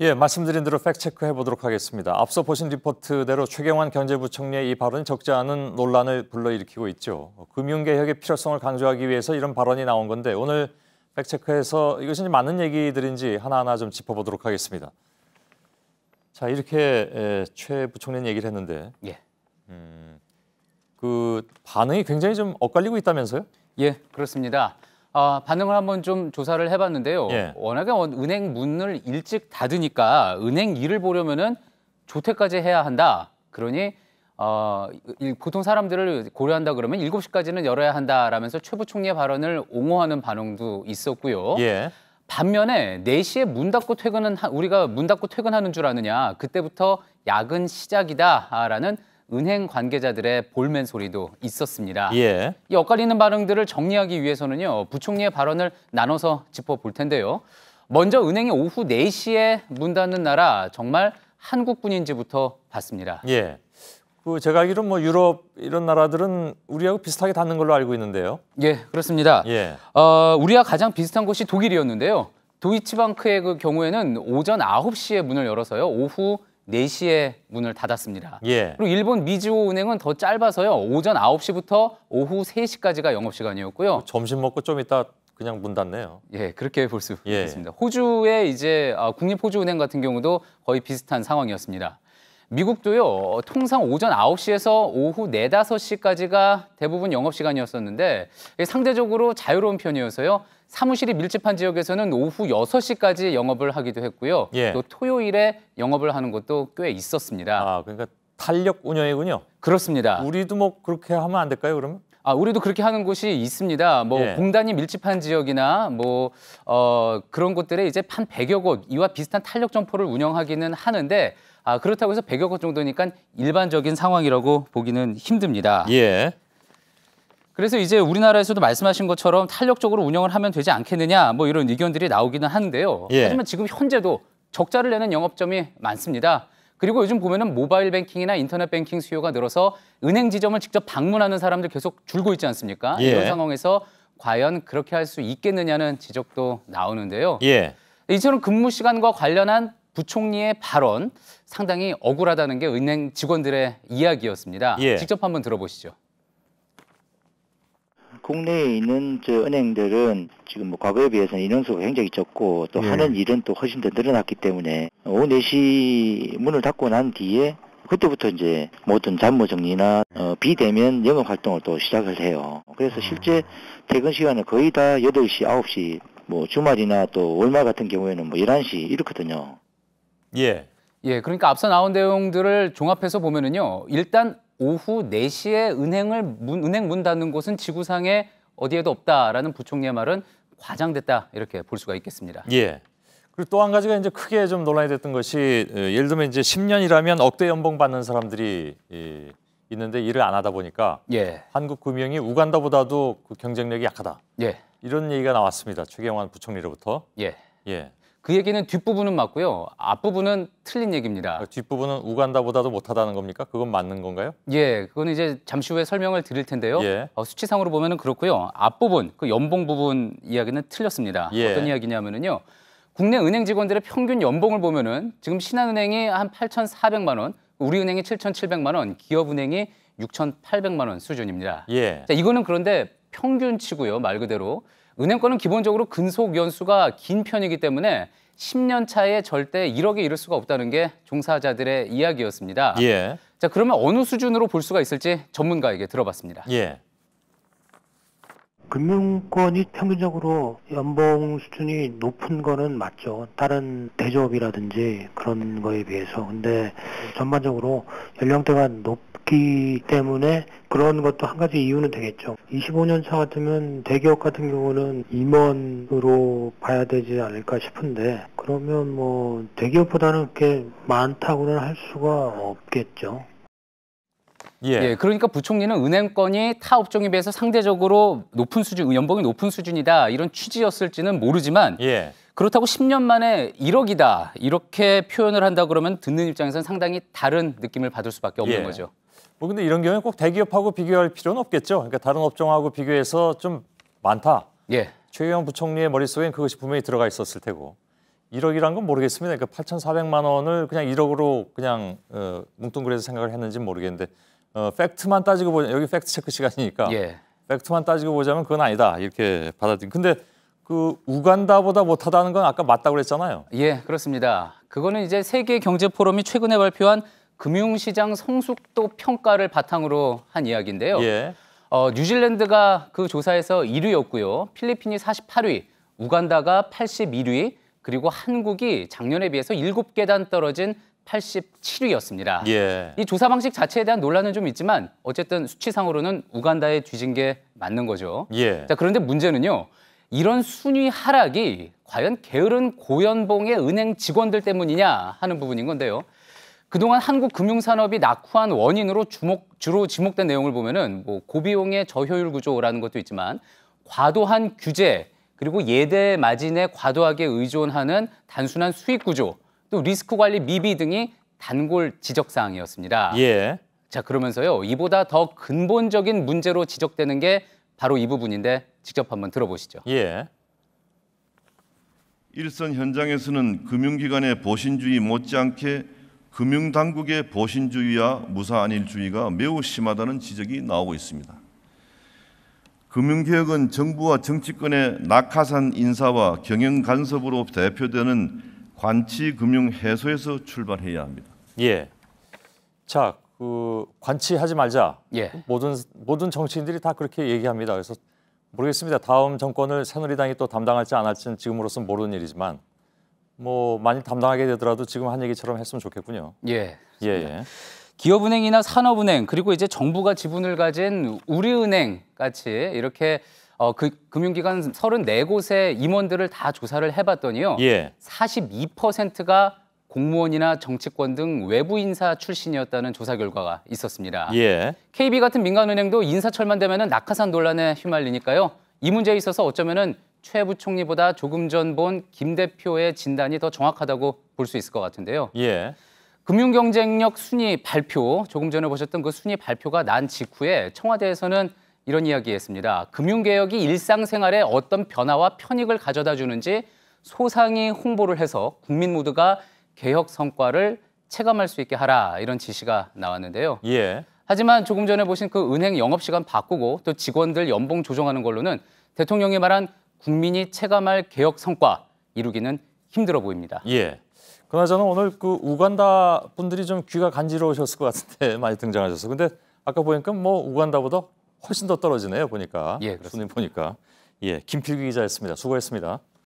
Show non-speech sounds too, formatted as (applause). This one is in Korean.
예, 말씀드린 대로 팩트체크 해 보도록 하겠습니다. 앞서 보신 리포트대로 최경환 경제부총리의 이 발언이 적지 않은 논란을 불러일으키고 있죠. 금융개혁의 필요성을 강조하기 위해서 이런 발언이 나온 건데 오늘 팩트체크해서 이것이 맞는 얘기들인지 하나하나 좀 짚어보도록 하겠습니다. 자, 이렇게 에, 최 부총리는 얘기를 했는데 예. 음, 그 반응이 굉장히 좀 엇갈리고 있다면서요? 예, 그렇습니다. 아, 반응을 한번 좀 조사를 해봤는데요. 예. 워낙에 은행 문을 일찍 닫으니까 은행 일을 보려면은 조퇴까지 해야 한다. 그러니 어, 이- 보통 사람들을 고려한다 그러면 7시까지는 열어야 한다라면서 최 부 총리의 발언을 옹호하는 반응도 있었고요. 예. 반면에 4시에 문 닫고 퇴근은 하- 우리가 문 닫고 퇴근하는 줄 아느냐. 그때부터 야근 시작이다라는 은행 관계자들의 볼멘 소리도 있었습니다. 예. 이 엇갈리는 반응들을 정리하기 위해서는요. 부총리의 발언을 나눠서 짚어볼 텐데요. 먼저 은행이 오후 4시에 문 닫는 나라 정말 한국뿐인지부터 봤습니다. 예. 그 제가 알기로는 뭐 유럽 이런 나라들은 우리하고 비슷하게 닫는 걸로 알고 있는데요. 예, 그렇습니다. 예. 어, 우리와 가장 비슷한 곳이 독일이었는데요. 도이치방크의 그 경우에는 오전 9시에 문을 열어서요. 오후 4시에 문을 닫았습니다. 예. 그리고 일본 미즈호 은행은 더 짧아서요. 오전 9시부터 오후 3시까지가 영업 시간이었고요. 점심 먹고 좀 이따 그냥 문 닫네요. 예, 그렇게 볼수 예. 있습니다. 호주의 이제 아, 국립 호주은행 같은 경우도 거의 비슷한 상황이었습니다. 미국도요, 통상 오전 9시에서 오후 4, 5시까지가 대부분 영업시간이었었는데 상대적으로 자유로운 편이어서요. 사무실이 밀집한 지역에서는 오후 6시까지 영업을 하기도 했고요. 예. 또 토요일에 영업을 하는 곳도 꽤 있었습니다. 아, 그러니까 탄력 운영이군요. 그렇습니다. 우리도 뭐 그렇게 하면 안 될까요, 그러면? 아, 우리도 그렇게 하는 곳이 있습니다. 뭐 예. 공단이 밀집한 지역이나 뭐 어, 그런 곳들에 이제 한 100여 곳 이와 비슷한 탄력 점포를 운영하기는 하는데 아, 그렇다고 해서 100여 곳 정도니까 일반적인 상황이라고 보기는 힘듭니다. 예. 그래서 이제 우리나라에서도 말씀하신 것처럼 탄력적으로 운영을 하면 되지 않겠느냐 뭐 이런 의견들이 나오기는 하는데요. 예. 하지만 지금 현재도 적자를 내는 영업점이 많습니다. 그리고 요즘 보면은 모바일 뱅킹이나 인터넷 뱅킹 수요가 늘어서 은행 지점을 직접 방문하는 사람들 계속 줄고 있지 않습니까? 예. 이런 상황에서 과연 그렇게 할 수 있겠느냐는 지적도 나오는데요. 예. 이처럼 근무 시간과 관련한 부총리의 발언 상당히 억울하다는 게 은행 직원들의 이야기였습니다. 예. 직접 한번 들어보시죠. 국내에 있는 저 은행들은 지금 뭐 과거에 비해서는 인원수가 굉장히 적고 또 예. 하는 일은 또 훨씬 더 늘어났기 때문에 오후 4시 문을 닫고 난 뒤에 그때부터 이제 모든 잡무 정리나 어, 비대면 영업 활동을 또 시작을 해요. 그래서 실제 퇴근 시간은 거의 다 8시, 9시 뭐 주말이나 또 월말 같은 경우에는 뭐 11시 이렇거든요. 예. 예, 그러니까 앞서 나온 내용들을 종합해서 보면은요. 일단 오후 4시에 은행을 문, 은행 문 닫는 곳은 지구상에 어디에도 없다라는 부총리의 말은 과장됐다 이렇게 볼 수가 있겠습니다. 예. 그리고 또 한 가지가 이제 크게 좀 논란이 됐던 것이 어, 예를 들면 이제 10년이라면 억대 연봉 받는 사람들이 이, 있는데 일을 안 하다 보니까 예, 한국 금융이 우간다보다도 그 경쟁력이 약하다. 예, 이런 얘기가 나왔습니다. 최경환 부총리로부터. 예. 예. 그 얘기는 뒷부분은 맞고요. 앞부분은 틀린 얘기입니다. 그 뒷부분은 우간다보다도 못하다는 겁니까? 그건 맞는 건가요? 예, 그건 이제 잠시 후에 설명을 드릴 텐데요. 예. 어, 수치상으로 보면 은 그렇고요. 앞부분, 그 연봉 부분 이야기는 틀렸습니다. 예. 어떤 이야기냐면은요. 국내 은행 직원들의 평균 연봉을 보면은 지금 신한은행이 한 8,400만 원, 우리은행이 7,700만 원, 기업은행이 6,800만 원 수준입니다. 예. 자, 이거는 그런데 평균치고요, 말 그대로. 은행권은 기본적으로 근속 연수가 긴 편이기 때문에 10년 차에 절대 1억에 이를 수가 없다는 게 종사자들의 이야기였습니다. 예. 자, 그러면 어느 수준으로 볼 수가 있을지 전문가에게 들어봤습니다. 예. 금융권이 평균적으로 연봉 수준이 높은 거는 맞죠. 다른 대조업이라든지 그런 거에 비해서. 근데 전반적으로 연령대가 높 기 때문에 그런 것도 한 가지 이유는 되겠죠. 25년 차 같으면 대기업 같은 경우는 임원으로 봐야 되지 않을까 싶은데 그러면 뭐 대기업보다는 그렇게 많다고는 할 수가 없겠죠. 예. 예, 그러니까 부총리는 은행권이 타 업종에 비해서 상대적으로 높은 수준, 연봉이 높은 수준이다 이런 취지였을지는 모르지만 예. 그렇다고 10년 만에 1억이다 이렇게 표현을 한다 그러면 듣는 입장에서는 상당히 다른 느낌을 받을 수밖에 없는 예. 거죠. 뭐 근데 이런 경우에 꼭 대기업하고 비교할 필요는 없겠죠. 그러니까 다른 업종하고 비교해서 좀 많다. 예, 최경환 부총리의 머릿속엔 그것이 분명히 들어가 있었을 테고 1억이란 건 모르겠습니다. 그러니까 8,400만 원을 그냥 1억으로 그냥 어, 뭉뚱그려서 생각을 했는지 는 모르겠는데 어, 팩트만 따지고 보자 여기 팩트 체크 시간이니까 예. 팩트만 따지고 보자면 그건 아니다 이렇게 받아들인. 근데 그 우간다보다 못하다는 건 아까 맞다고 그랬잖아요. 예, 그렇습니다. 그거는 이제 세계 경제 포럼이 최근에 발표한 금융시장 성숙도 평가를 바탕으로 한 이야기인데요. 예. 어, 뉴질랜드가 그 조사에서 1위였고요. 필리핀이 48위, 우간다가 81위, 그리고 한국이 작년에 비해서 7계단 떨어진 87위였습니다. 예. 이 조사 방식 자체에 대한 논란은 좀 있지만 어쨌든 수치상으로는 우간다에 뒤진 게 맞는 거죠. 예. 자, 그런데 문제는요. 이런 순위 하락이 과연 게으른 고연봉의 은행 직원들 때문이냐 하는 부분인 건데요. 그동안 한국 금융산업이 낙후한 원인으로 주목, 주로 지목된 내용을 보면은 뭐 고비용의 저효율 구조라는 것도 있지만 과도한 규제 그리고 예대 마진에 과도하게 의존하는 단순한 수익 구조 또 리스크 관리 미비 등이 단골 지적 사항이었습니다. 예. 자 그러면서요 이보다 더 근본적인 문제로 지적되는 게 바로 이 부분인데 직접 한번 들어보시죠. 예. 일선 현장에서는 금융기관의 보신주의 못지않게 금융당국의 보신주의와 무사안일주의가 매우 심하다는 지적이 나오고 있습니다. 금융개혁은 정부와 정치권의 낙하산 인사와 경영 간섭으로 대표되는 관치 금융 해소에서 출발해야 합니다. 예. 자, 그 관치하지 말자. 예. 모든 모든 정치인들이 다 그렇게 얘기합니다. 그래서 모르겠습니다. 다음 정권을 새누리당이 또 담당할지 안 할지는 지금으로서는 모르는 일이지만 뭐 많이 담당하게 되더라도 지금 한 얘기처럼 했으면 좋겠군요. 예. 예, 예. 기업은행이나 산업은행 그리고 이제 정부가 지분을 가진 우리은행 같이 이렇게 어, 그 금융기관 34곳의 임원들을 다 조사를 해봤더니요. 예. 42%가 공무원이나 정치권 등 외부 인사 출신이었다는 조사 결과가 있었습니다. 예. KB 같은 민간은행도 인사철만 되면 낙하산 논란에 휘말리니까요. 이 문제에 있어서 어쩌면은 최 부총리보다 조금 전 본 김 대표의 진단이 더 정확하다고 볼 수 있을 것 같은데요. 예. 금융 경쟁력 순위 발표, 조금 전에 보셨던 그 순위 발표가 난 직후에 청와대에서는 이런 이야기했습니다. 금융 개혁이 일상생활에 어떤 변화와 편익을 가져다 주는지 소상히 홍보를 해서 국민 모두가 개혁 성과를 체감할 수 있게 하라 이런 지시가 나왔는데요. 예. 하지만 조금 전에 보신 그 은행 영업 시간 바꾸고 또 직원들 연봉 조정하는 걸로는 대통령이 말한 국민이 체감할 개혁 성과 이루기는 힘들어 보입니다. 예. 그나저나 오늘 그 우간다 분들이 좀 귀가 간지러우셨을 것 같은데 (laughs) 많이 등장하셔서 근데 아까 보니까 뭐 우간다보다 훨씬 더 떨어지네요 보니까 예, 그렇습니다. 순위 보니까 예 김필기 기자였습니다 수고했습니다.